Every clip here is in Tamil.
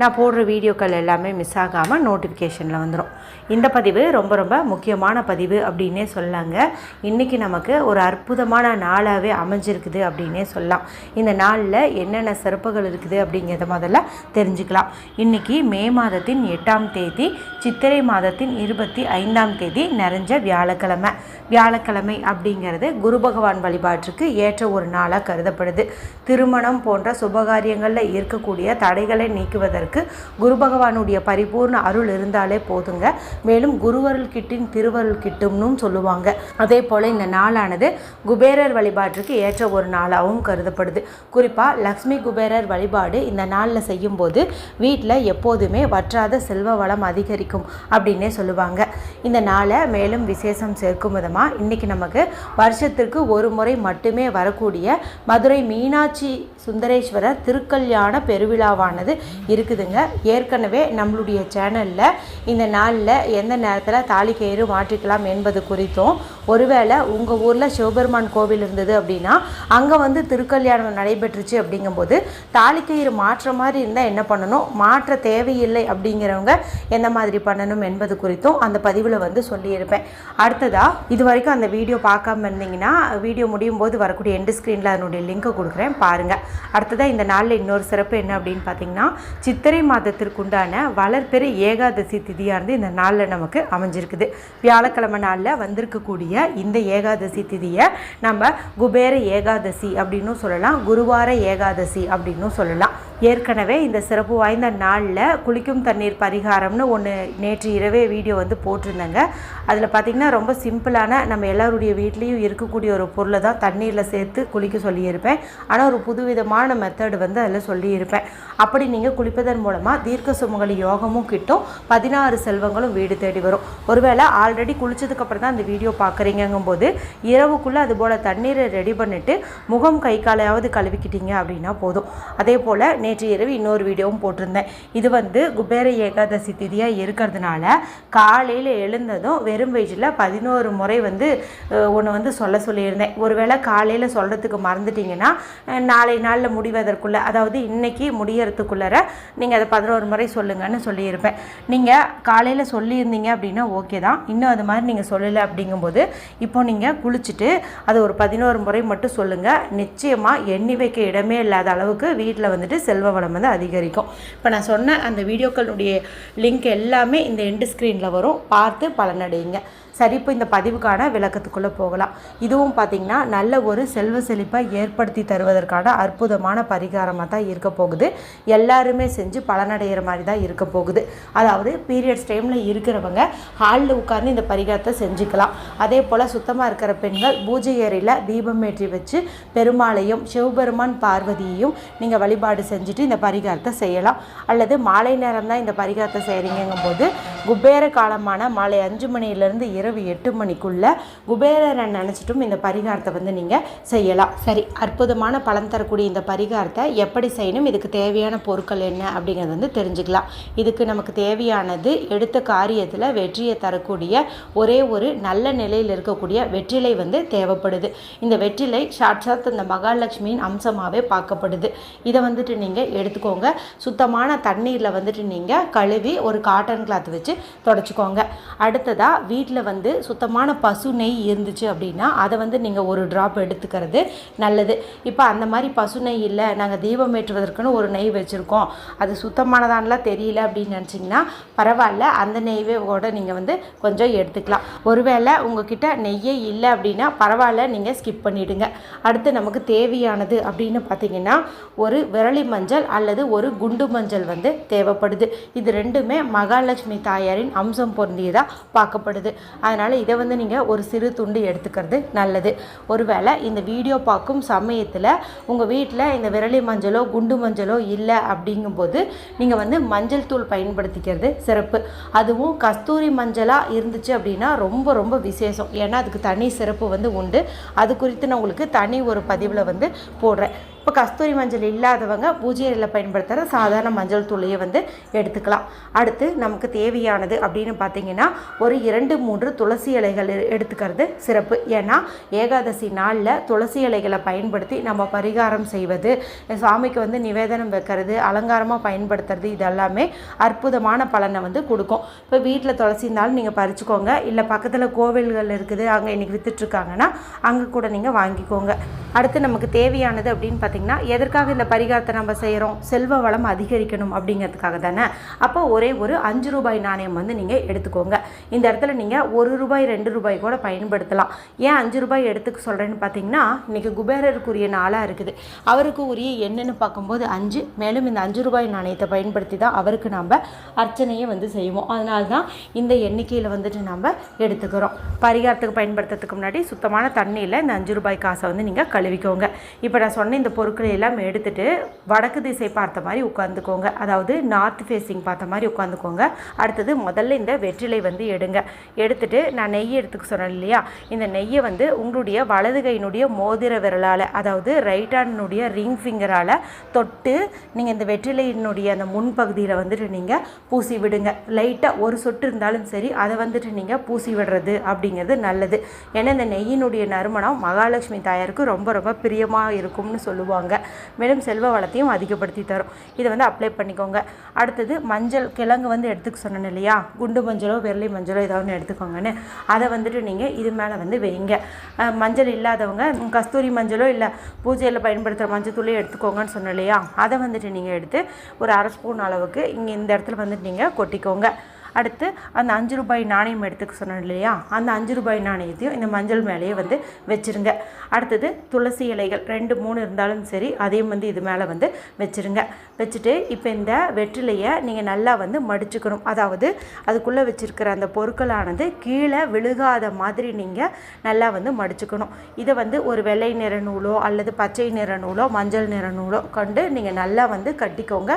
நான் போடுற வீடியோக்கள் எல்லாமே மிஸ் ஆகாமல் நோட்டிஃபிகேஷனில் வந்துடும் இந்த பதிவு ரொம்ப ரொம்ப முக்கியமான பதிவு அப்படின்னே சொல்லாங்க. இன்றைக்கி நமக்கு ஒரு அற்புதமான நாளாகவே அமைஞ்சிருக்குது அப்படின்னே சொல்லலாம். இந்த நாளில் என்னென்ன சிறப்புகள் இருக்குது அப்படிங்கிறத முதல்ல தெரிஞ்சுக்கலாம். இன்றைக்கி மே மாதத்தின் எட்டாம் தேதி சித்திரை மாதத்தின் இருபத்தி ஐந்தாம் தேதி நிறைஞ்ச வியாழக்கிழமை. வியாழக்கிழமை அப்படிங்கிறது குரு பகவான் வழிபாட்டுக்கு ஏற்ற ஒரு நாளாக கருதப்படுது. திருமணம் போன்ற சுபகாரியங்களில் இருக்கக்கூடிய தடைகளை நீக்குவதற்கு குரு பகவானுடைய பரிபூர்ண அருள் இருந்தாலே போதுங்க. மேலும் குருவருள் கிட்டின் திருவருள் கிட்டும்னு சொல்லுவாங்க. அதே போல் இந்த நாளானது குபேரர் வழிபாட்டுக்கு ஏற்ற ஒரு நாளாகவும் கருதப்படுது. குறிப்பாக லக்ஷ்மி குபேரர் வழிபாடு இந்த நாளில் செய்யும்போது வீட்டில் எப்போதுமே வற்றாத செல்வ வளம் அதிகரிக்கும் அப்படின்னே சொல்லுவாங்க. இந்த நாளை மேலும் விசேஷம் சேர்க்கும் விதமாக இன்றைக்கி நமக்கு வருஷத்திற்கு ஒரு முறை மட்டுமே வரக்கூடிய மதுரை மீனாட்சி சுந்தரேஸ்வரர் திருக்கல்யாண பெருவிழாவானது இருக்குதுங்க ஏற்கனவே நம்மளுடைய சேனலில் இந்த நாளில் எந்த நேரத்தில் தாலி கயிறு மாற்றிக்கலாம் என்பது குறித்தும் ஒருவேளை உங்கள் ஊரில் சிவபெருமான் கோவில் இருந்தது அப்படின்னா அங்கே வந்து திருக்கல்யாணம் நடைபெற்றுச்சு அப்படிங்கும்போது தாலி மாற்ற மாதிரி இருந்தால் என்ன பண்ணணும்? மாற்ற தேவையில்லை அப்படிங்கிறவங்க எந்த மாதிரி பண்ணணும் என்பது குறித்தும் அந்த பதிவில் வந்து சொல்லியிருப்பேன். அடுத்ததாக இது வரைக்கும் அந்த வீடியோ பார்க்காம இருந்தீங்கன்னா வீடியோ முடியும் போது வரக்கூடிய எண்டு ஸ்க்ரீனில் அதனுடைய லிங்கை கொடுக்குறேன். பாருங்கள் அடுத்ததாக இந்த நாளில் இன்னொரு சிறப்பு என்ன அப்படின்னு பார்த்தீங்கன்னா சித்திரை மாதத்திற்குண்டான வளர்பெரு ஏகாதசி திதியானது இந்த நாளில் நமக்கு அமைஞ்சிருக்குது. வியாழக்கிழமை நாளில் வந்திருக்கக்கூடிய இந்த ஏகாதசி திதியை நம்ம குபேர ஏகாதசி அப்படின்னும் சொல்லலாம் குருவார ஏகாதசி அப்படின்னும் சொல்லலாம். ஏற்கனவே இந்த சிறப்பு வாய்ந்த நாளில் குளிக்கும் தண்ணீர் பரிகாரம்னு ஒன்று நேற்று இரவே வீடியோ வந்து போட்டிருந்தேங்க. அதில் பார்த்திங்கன்னா ரொம்ப சிம்பிளான நம்ம எல்லாருடைய வீட்லேயும் இருக்கக்கூடிய ஒரு பொருளை தான் தண்ணீரில் சேர்த்து குளிக்க சொல்லியிருப்பேன். ஆனால் ஒரு புதுவிதமான மெத்தடு வந்து அதில் சொல்லியிருப்பேன். அப்படி நீங்கள் குளிப்பதன் மூலமாக தீர்க்க சுமங்கலி யோகமும் கிட்டும் பதினாறு செல்வங்களும் வீடு தேடி வரும். ஒருவேளை ஆல்ரெடி குளிச்சதுக்கப்புறம் தான் அந்த வீடியோ பார்க்குறேன் போது இரவுக்குள்ளே அதுபோல் தண்ணீரை ரெடி பண்ணிவிட்டு முகம் கை காலையாவது கழுவிக்கிட்டீங்க அப்படின்னா போதும். அதே போல் நேற்று இரவு இன்னொரு வீடியோவும் போட்டிருந்தேன். இது வந்து குபேர ஏகாதசி திதியாக இருக்கிறதுனால காலையில் எழுந்ததும் வெறும் வயிற்றில் பதினோரு முறை வந்து ஒன்று வந்து சொல்ல சொல்லியிருந்தேன். ஒருவேளை காலையில் சொல்கிறதுக்கு மறந்துட்டீங்கன்னா நாளை நாளில் முடிவதற்குள்ளே அதாவது இன்றைக்கி முடியறதுக்குள்ளார நீங்கள் அதை பதினோரு முறை சொல்லுங்கன்னு சொல்லியிருப்பேன். நீங்கள் காலையில் சொல்லியிருந்தீங்க அப்படின்னா ஓகே தான். இன்னும் அது மாதிரி நீங்கள் சொல்லலை அப்படிங்கும்போது இப்போ நீங்கள் குளிச்சுட்டு அது ஒரு பதினோரு முறை மட்டும் சொல்லுங்கள் நிச்சயமாக எண்ணி வைக்க இடமே இல்லாத அளவுக்கு வீட்டில் வந்துட்டு செல்வ வளம் வந்து அதிகரிக்கும். இப்போ நான் சொன்ன அந்த வீடியோக்களுடைய லிங்க் எல்லாமே இந்த எண்டு ஸ்க்ரீனில் வரும். பார்த்து பலனடையுங்க. சரி இப்போ இந்த பதிவுக்கான விளக்கத்துக்குள்ளே போகலாம். இதுவும் பார்த்திங்கன்னா நல்ல ஒரு செல்வ செழிப்பை ஏற்படுத்தி தருவதற்கான அற்புதமான பரிகாரமாக தான் இருக்க போகுது. எல்லாருமே செஞ்சு பலனடைகிற மாதிரி தான் இருக்க போகுது. அதாவது பீரியட்ஸ் டைமில் இருக்கிறவங்க ஹாலில் உட்கார்ந்து இந்த பரிகாரத்தை செஞ்சுக்கலாம். அதே போல் சுத்தமாக இருக்கிற பெண்கள் பூஜை அறையில் தீபம் ஏற்றி வச்சு பெருமாளையும் சிவபெருமான் பார்வதியையும் நீங்கள் வழிபாடு செஞ்சுட்டு இந்த பரிகாரத்தை செய்யலாம். அல்லது மாலை நேரம் தான் இந்த பரிகாரத்தை செய்கிறீங்கும் போது குபேர காலமான மாலை அஞ்சு மணியிலேருந்து இரவு எட்டு மணிக்குள்ள குபேரரை நினச்சிட்டும் இந்த பரிகாரத்தை வந்து நீங்கள் செய்யலாம். சரி அற்புதமான பலன் தரக்கூடிய இந்த பரிகாரத்தை எப்படி செய்யணும்? இதுக்கு தேவையான பொருட்கள் என்ன? அப்படிங்கிறது வந்து தெரிஞ்சுக்கலாம். இதுக்கு நமக்கு தேவையானது எடுத்த காரியத்தில் வெற்றியை தரக்கூடிய ஒரே ஒரு நல்ல நிலையில் இருக்கக்கூடிய வெற்றிலை வந்து தேவைப்படுது. இந்த வெற்றிலை சாட்சாத் இந்த மகாலட்சுமியின் அம்சமாகவே பார்க்கப்படுது. இதை வந்துட்டு நீங்கள் எடுத்துக்கோங்க. சுத்தமான தண்ணீரில் வந்துட்டு நீங்கள் கழுவி ஒரு காட்டன் கிளாத் வச்சு தொடச்சிக்கோங்க. அடுத்ததாக வீட்டில் வந்து வந்து சுத்தமான பசு நெய் இருந்துச்சு அப்படின்னா அதை வந்து நீங்கள் ஒரு ட்ராப் எடுத்துக்கிறது நல்லது. இப்போ அந்த மாதிரி பசு நெய் இல்லை நாங்கள் தீபம் ஏற்றுவதற்குன்னு ஒரு நெய் வச்சுருக்கோம். அது சுத்தமானதான்லாம் தெரியல அப்படின்னு நினச்சிங்கன்னா பரவாயில்ல அந்த நெய்வே கூட நீங்கள் வந்து கொஞ்சம் எடுத்துக்கலாம். ஒருவேளை உங்ககிட்ட நெய்யே இல்லை அப்படின்னா பரவாயில்ல நீங்கள் ஸ்கிப் பண்ணிவிடுங்க அடுத்து நமக்கு தேவையானது அப்படின்னு பார்த்தீங்கன்னா ஒரு விரலி மஞ்சள் அல்லது ஒரு குண்டு மஞ்சள் வந்து தேவைப்படுது. இது ரெண்டுமே மகாலட்சுமி தாயாரின் அம்சம் பொருந்தியதாக பார்க்கப்படுது. அதனால் இதை வந்து நீங்கள் ஒரு சிறு துண்டு எடுத்துக்கிறது நல்லது. ஒருவேளை இந்த வீடியோ பார்க்கும் சமயத்தில் உங்கள் வீட்டில் இந்த விரலி மஞ்சளோ குண்டு மஞ்சளோ இல்லை அப்படிங்கும்போது நீங்கள் வந்து மஞ்சள் தூள் பயன்படுத்திக்கிறது சிறப்பு. அதுவும் கஸ்தூரி மஞ்சளாக இருந்துச்சு அப்படின்னா ரொம்ப ரொம்ப விசேஷம். ஏன்னா அதுக்கு தனி சிறப்பு வந்து உண்டு. அது குறித்து நான் உங்களுக்கு தனி ஒரு பதிவில் வந்து போடுறேன். இப்போ கஸ்தூரி மஞ்சள் இல்லாதவங்க பூஜை இலையில் பயன்படுத்துகிற சாதாரண மஞ்சள் தூளையை வந்து எடுத்துக்கலாம். அடுத்து நமக்கு தேவையானது அப்படின்னு பார்த்தீங்கன்னா ஒரு இரண்டு மூன்று துளசி இலைகள் எடுத்துக்கிறது சிறப்பு. ஏன்னா ஏகாதசி நாளில் துளசி இலைகளை பயன்படுத்தி நம்ம பரிகாரம் செய்வது சுவாமிக்கு வந்து நிவேதனம் வைக்கிறது அலங்காரமாக பயன்படுத்துறது இதெல்லாமே அற்புதமான பலனை வந்து கொடுக்கும். இப்போ வீட்டில் துளசி இருந்தாலும் நீங்கள் பறிச்சுக்கோங்க. இல்லை பக்கத்தில் கோவில்கள் இருக்குது அங்கே இன்றைக்கி விற்றுட்ருக்காங்கன்னா அங்கே கூட நீங்கள் வாங்கிக்கோங்க. அடுத்து நமக்கு தேவையானது அப்படின்னு பார்த்தீங்கன்னா எதற்காக இந்த பரிகாரத்தை நம்ம செய்கிறோம் செல்வ வளம் அதிகரிக்கணும் அப்படிங்கிறதுக்காக தானே. அப்போ ஒரே ஒரு அஞ்சு ரூபாய் நாணயம் வந்து நீங்கள் எடுத்துக்கோங்க. இந்த இடத்துல நீங்கள் ஒரு ரூபாய் ரெண்டு ரூபாய் கூட பயன்படுத்தலாம். ஏன் அஞ்சு ரூபாய் எடுத்துக்க சொல்கிறேன்னு பார்த்தீங்கன்னா இன்றைக்கி குபேரருக்குரிய நாளாக இருக்குது. அவருக்கு உரிய என்னென்னு பார்க்கும்போது அஞ்சு மேலும் இந்த அஞ்சு ரூபாய் நாணயத்தை பயன்படுத்தி தான் அவருக்கு நாம் அர்ச்சனையை வந்து செய்வோம். அதனால தான் இந்த எண்ணிக்கையில் வந்துட்டு நம்ம எடுத்துக்கிறோம். பரிகாரத்துக்கு பயன்படுத்துறதுக்கு முன்னாடி சுத்தமான தண்ணியில் இந்த அஞ்சு ரூபாய் காசை வந்து நீங்கள் கழுவிக்கோங்க. இப்போ நான் சொன்ன இந்த பொருட்களை எல்லாம் எடுத்துட்டு வடக்கு திசை பார்த்த மாதிரி உட்காந்துக்கோங்க அதாவது நார்த் ஃபேஸிங் பார்த்த மாதிரி உட்காந்துக்கோங்க அடுத்தது முதல்ல இந்த வெற்றிலை வந்து எடுங்க எடுத்துட்டு நான் நெய் எடுத்துக்க சொன்னேன் இல்லையா? இந்த நெய்யை வந்து உங்களுடைய வலது கையினுடைய மோதிர விரலால் அதாவது ரைட் ஹேண்டினுடைய ரிங் ஃபிங்கரால் தொட்டு நீங்கள் இந்த வெற்றிலையினுடைய அந்த முன்பகுதியில் வந்துட்டு நீங்கள் பூசி விடுங்க. லைட்டாக ஒரு சொட்டு இருந்தாலும் சரி அதை வந்துட்டு நீங்கள் பூசி விடுறது அப்படிங்கிறது நல்லது. ஏன்னா இந்த நெய்யினுடைய நறுமணம் மகாலட்சுமி தாயாருக்கு ரொம்ப ரொம்ப பிரியமாக இருக்கும்னு சொல்லுவாங்க. மேலும் செல்வ வளத்தையும் அதிகப்படுத்தி தரும். இதை வந்து அப்ளை பண்ணிக்கோங்க. அடுத்தது மஞ்சள் கிழங்கு வந்து எடுத்துக்க சொன்னேன் இல்லையா? குண்டு மஞ்சளோ வெள்ளை மஞ்சள் ஏதாவது ஒன்று எடுத்துக்கோங்கன்னு அதை வந்துட்டு நீங்கள் இது மேலே வந்து வைங்க. மஞ்சள் இல்லாதவங்க கஸ்தூரி மஞ்சளோ இல்லை பூஜையில் பயன்படுத்துகிற மஞ்சள் தூளையும் எடுத்துக்கோங்கன்னு சொன்னோம் இல்லையா? அதை வந்துட்டு நீங்கள் எடுத்து ஒரு அரை ஸ்பூன் அளவுக்கு இங்கே இந்த இடத்துல வந்துட்டு நீங்கள் கொட்டிக்கோங்க. அடுத்து அந்த அஞ்சு ரூபாய் நாணயம் எடுத்துக்க சொன்னோம் இல்லையா? அந்த அஞ்சு ரூபாய் நாணயத்தையும் இந்த மஞ்சள் மேலேயே வந்து வச்சுருங்க. அடுத்தது துளசி இலைகள் ரெண்டு மூணு இருந்தாலும் சரி அதையும் வந்து இது மேலே வந்து வச்சிருங்க. வச்சுட்டு இப்போ இந்த வெற்றிலையை நீங்கள் நல்லா வந்து மடிச்சுக்கணும். அதாவது அதுக்குள்ளே வச்சுருக்கிற அந்த பொருட்களானது கீழே விழுகாத மாதிரி நீங்கள் நல்லா வந்து மடிச்சுக்கணும். இதை வந்து ஒரு வெள்ளை நிற நூலோ அல்லது பச்சை நிற நூலோ மஞ்சள் நிற நூலோ கொண்டு நீங்கள் நல்லா வந்து கட்டிக்கோங்க.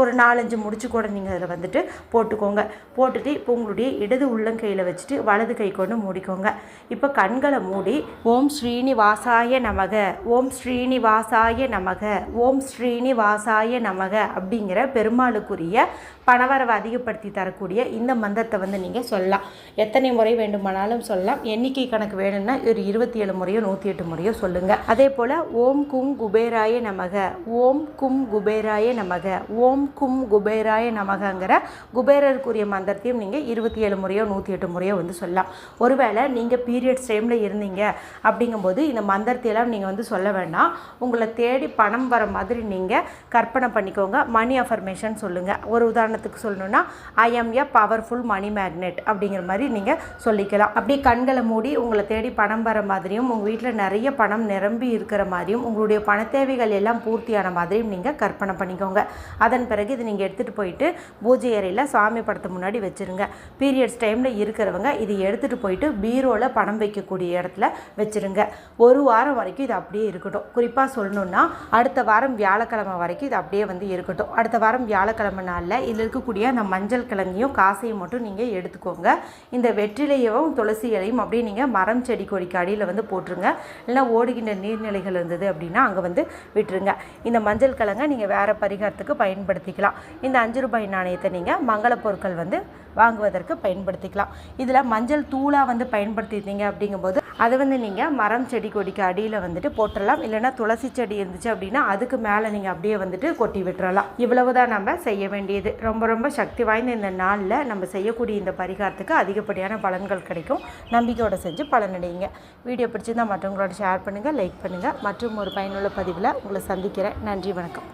ஒரு நாலஞ்சு முடிச்சு கூட நீங்கள் அதில் வந்துட்டு போட்டுக்கோங்க. போட்டுட்டு இப்போ உங்களுடைய இடது உள்ளங்கையில் வச்சுட்டு வலது கை கொண்டு மூடிக்கோங்க. இப்போ கண்களை மூடி ஓம் ஸ்ரீனிவாசாய நமக ஓம் ஸ்ரீனிவாசாய நமக ஓம் ஸ்ரீனிவாசாய நமக அப்படிங்கிற பெருமாளுக்குரிய பணவரவை அதிகப்படுத்தி தரக்கூடிய இந்த மந்திரத்தை வந்து நீங்கள் சொல்லலாம். எத்தனை முறை வேண்டுமானாலும் சொல்லலாம். எண்ணிக்கை கணக்கு வேணும்னா ஒரு இருபத்தி ஏழு முறையோ நூற்றி எட்டு முறையோ சொல்லுங்கள் அதே போல் ஓம் கும் குபேராய நமக ஓம் கும் குபேராய நமக ஓம் கும் குபேராய நமகங்கிற குபேரருக்குரிய மந்திரத்தையும் நீங்கள் இருபத்தி ஏழு முறையோ நூற்றி எட்டு முறையோ வந்து சொல்லலாம். ஒருவேளை நீங்கள் பீரியட்ஸ் டைமில் இருந்தீங்க அப்படிங்கும்போது இந்த மந்திரத்தையெல்லாம் நீங்கள் வந்து சொல்ல வேண்டாம். உங்களை தேடி பணம் வர மாதிரி நீங்கள் கற்பனை பண்ணிக்கோங்க. மணி அஃபர்மேஷன் சொல்லுங்கள் ஒரு உதாரணத்துக்கு சொல்லணுன்னா I am a powerful money magnet அப்படிங்கிற மாதிரி நீங்கள் சொல்லிக்கலாம். அப்படியே கண்களை மூடி உங்களை தேடி பணம் வர மாதிரியும் உங்கள் வீட்டில் நிறைய பணம் நிரம்பி இருக்கிற மாதிரியும் உங்களுடைய பண தேவைகள் எல்லாம் பூர்த்தியான மாதிரியும் நீங்கள் கற்பனை பண்ணிக்கோங்க. அதன் பிறகு இது நீங்கள் எடுத்துகிட்டு போயிட்டு பூஜை அறையில் சாமி படத்து முன்னாடி வச்சுருங்க. பீரியட்ஸ் டைமில் இருக்கிறவங்க இது எடுத்துகிட்டு போயிட்டு பீரோவில் பணம் வைக்கக்கூடிய இடத்துல வச்சுருங்க. ஒரு வாரம் வரைக்கும் இது அப்படியே இருக்கட்டும். குறிப்பாக சொல்லணுன்னா அடுத்த வாரம் வியாழக்கிழமை வரைக்கும் இது அப்படியே வந்து இருக்கட்டும். அடுத்த வாரம் வியாழக்கிழமை நாளில் இதில் இருக்கக்கூடிய அந்த மஞ்சள் கிழங்கையும் காசையும் மட்டும் நீங்கள் எடுத்துக்கோங்க. இந்த வெற்றிலையும் துளசி இலையும் அப்படியே நீங்கள் மரம் செடி கொடிக்கு அடியில் வந்து போட்டுருங்க. இல்லைன்னா ஓடுகின்ற நீர்நிலைகள் இருந்தது அப்படின்னா அங்கே வந்து விட்டுருங்க. இந்த மஞ்சள் கிழங்கை நீங்கள் வேறு பரிகாரத்துக்கு பயன்படுத்திக்கலாம். இந்த அஞ்சு ரூபாய் நாணயத்தை நீங்கள் மங்கள பொருட்கள் வந்து வாங்குவதற்கு பயன்படுத்திக்கலாம். இதில் மஞ்சள் தூளாக வந்து பயன்படுத்திட்டீங்க அப்படிங்கும்போது அதை வந்து நீங்கள் மரம் செடி கொடிக்கு அடியில் வந்துட்டு போட்டுடலாம் இல்லைன்னா துளசி செடி இருந்துச்சு அப்படின்னா அதுக்கு மேலே நீங்கள் அப்படியே வந்துட்டு கொட்டி விட்டுறலாம். இவ்வளவு தான் நம்ம செய்ய வேண்டியது. ரொம்ப ரொம்ப சக்தி வாய்ந்த இந்த நாளில் நம்ம செய்யக்கூடிய இந்த பரிகாரத்துக்கு அதிகப்படியான பலன்கள் கிடைக்கும். நம்பிக்கையோடு செஞ்சு பலனடையுங்க. வீடியோ பிடிச்சிருந்தா மற்றவங்களோட ஷேர் பண்ணுங்கள் லைக் பண்ணுங்கள் மற்றும் ஒரு பயனுள்ள பதிவில் உங்களை சந்திக்கிறேன். நன்றி வணக்கம்.